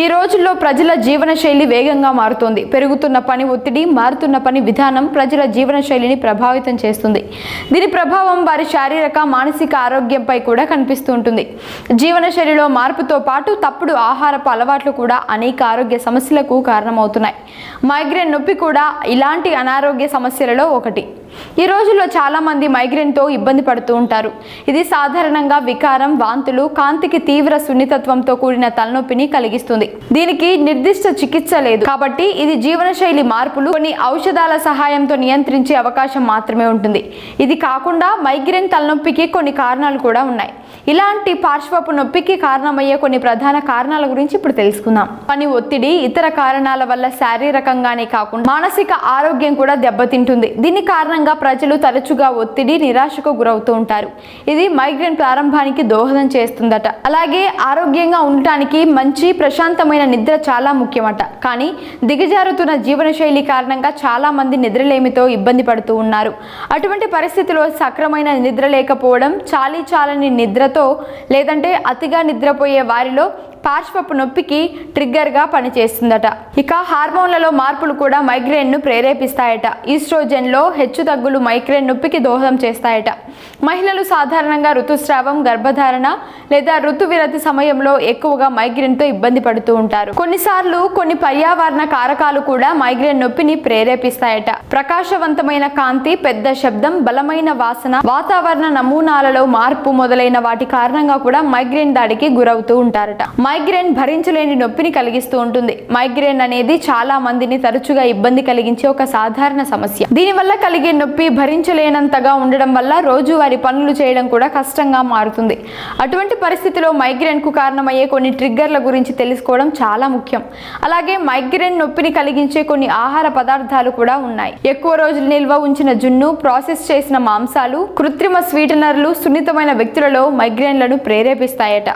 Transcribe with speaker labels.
Speaker 1: ఈ రోజుల్లో ప్రజల జీవన శైలి వేగంగా మారుతోంది. పెరుగుతున్న పని ఒత్తిడి మారుతున్న పని విధానం ప్రజల జీవన శైలిని ప్రభావితం చేస్తుంది. దీని ప్రభావం వారి శారీరక మానసిక ఆరోగ్యంపై కూడా కనిపిస్తూ ఉంటుంది. జీవన శైలిలో మార్పుతో పాటు తప్పుడు ఆహారపు అలవాట్లు కూడా అనేక ఆరోగ్య సమస్యలకు కారణమవుతున్నాయి. మైగ్రేన్ నొప్పి కూడా ఇలాంటి అనారోగ్య సమస్యలలో ఒకటి. ఈ రోజుల్లో చాలా మంది మైగ్రేన్తో ఇబ్బంది పడుతూ ఉంటారు. ఇది సాధారణంగా వికారం వాంతులు కాంతికి తీవ్ర సున్నితత్వంతో కూడిన తలనొప్పిని కలిగిస్తుంది. దీనికి నిర్దిష్ట చికిత్స లేదు. కాబట్టి ఇది జీవనశైలి మార్పులు కొన్ని ఔషధాల సహాయంతో నియంత్రించే అవకాశం మాత్రమే ఉంటుంది. ఇది కాకుండా మైగ్రేన్ తలనొప్పికి కొన్ని కారణాలు కూడా ఉన్నాయి. ఇలాంటి పార్శ్వపు నొప్పికి కారణమయ్యే కొన్ని ప్రధాన కారణాల గురించి ఇప్పుడు తెలుసుకుందాం. పని ఒత్తిడి ఇతర కారణాల వల్ల శారీరకంగానే కాకుండా మానసిక ఆరోగ్యం కూడా దెబ్బతింటుంది. దీని కారణంగా ప్రజలు తరచుగా ఒత్తిడి నిరాశకు గురవుతూ ఉంటారు. ఇది మైగ్రేన్ ప్రారంభానికి దోహదం చేస్తుందట. అలాగే ఆరోగ్యంగా ఉండటానికి మంచి ప్రశాంతమైన నిద్ర చాలా ముఖ్యమట. కానీ దిగజారుతున్న జీవనశైలి కారణంగా చాలా మంది నిద్రలేమితో ఇబ్బంది పడుతూ ఉన్నారు. అటువంటి పరిస్థితిలో సక్రమైన నిద్ర లేకపోవడం చాలీ చాలని నిద్రతో లేదంటే అతిగా నిద్రపోయే వారిలో పార్శ్వపు నొప్పికి ట్రిగ్గర్గా పనిచేస్తుందట. ఇక హార్మోన్లలో మార్పులు కూడా మైగ్రేన్ను ప్రేరేపిస్తాయట. ఈస్ట్రోజెన్లో హెచ్చు తగ్గులు మైగ్రేన్ నొప్పికి దోహదం చేస్తాయట. మహిళలు సాధారణంగా ఋతుస్రావం గర్భధారణ లేదా ఋతు విరతి సమయంలో ఎక్కువగా మైగ్రేన్తో ఇబ్బంది పడుతూ ఉంటారు. కొన్నిసార్లు కొన్ని పర్యావరణ కారకాలు కూడా మైగ్రేన్ నొప్పిని ప్రేరేపిస్తాయట. ప్రకాశవంతమైన కాంతి పెద్ద శబ్దం బలమైన వాసన వాతావరణ నమూనాలలో మార్పు మొదలైన వాటి కారణంగా కూడా మైగ్రేన్ దాడికి గురవుతూ ఉంటారట. మైగ్రేన్ భరించలేని నొప్పిని కలిగిస్తూ ఉంటుంది. మైగ్రేన్ అనేది చాలా మందిని తరచుగా ఇబ్బంది కలిగించే ఒక సాధారణ సమస్య. దీనివల్ల కలిగే నొప్పి భరించలేనంతగా ఉండడం వల్ల రోజువారి పనులు చేయడం కూడా కష్టంగా మారుతుంది. అటువంటి పరిస్థితిలో మైగ్రేన్కు కారణమయ్యే కొన్ని ట్రిగ్గర్ల గురించి తెలుసుకోవడం చాలా ముఖ్యం. అలాగే మైగ్రేన్ నొప్పిని కలిగించే కొన్ని ఆహార పదార్థాలు కూడా ఉన్నాయి. ఎక్కువ రోజులు నిల్వ ఉంచిన జున్ను ప్రాసెస్ చేసిన మాంసాలు కృత్రిమ స్వీటనర్లు సున్నితమైన వ్యక్తులలో మైగ్రేన్లను ప్రేరేపిస్తాయట.